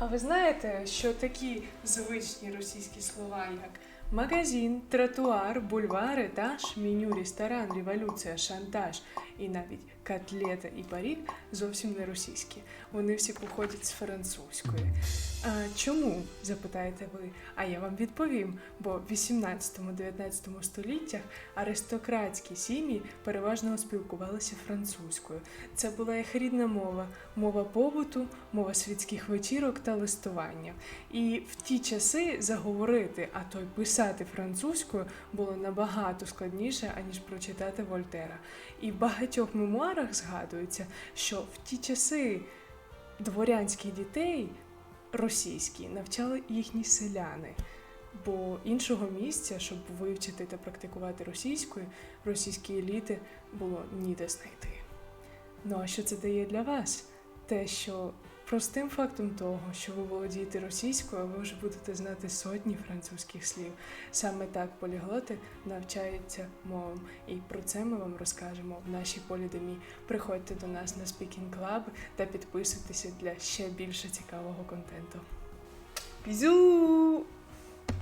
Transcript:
А ви знаєте, що такі звичні російські слова, як магазин, тротуар, бульвар, етаж, меню, ресторан, революція, шантаж і навіть котлета і парік зовсім не російські. Вони всі походять з французької. А чому? запитаєте ви? А я вам відповім. Бо в 18-19 століттях аристократські сім'ї переважно спілкувалися французькою. Це була їх рідна мова, мова побуту, мова світських вечірок та листування. І в ті часи заговорити, а то й писати французькою було набагато складніше, аніж прочитати Вольтера. І в багатьох мемуарах згадується, що в ті часи дворянських дітей російські навчали їхні селяни. Бо іншого місця, щоб вивчити та практикувати російською, російські еліти було ніде знайти. Ну а що це дає для вас? Те, що простим фактом того, що ви володієте російською, ви вже будете знати сотні французьких слів. Саме так поліглоти навчаються мовам. І про це ми вам розкажемо в нашій полідемі. Приходьте до нас на Speaking Club та підписуйтеся для ще більше цікавого контенту. Бізю!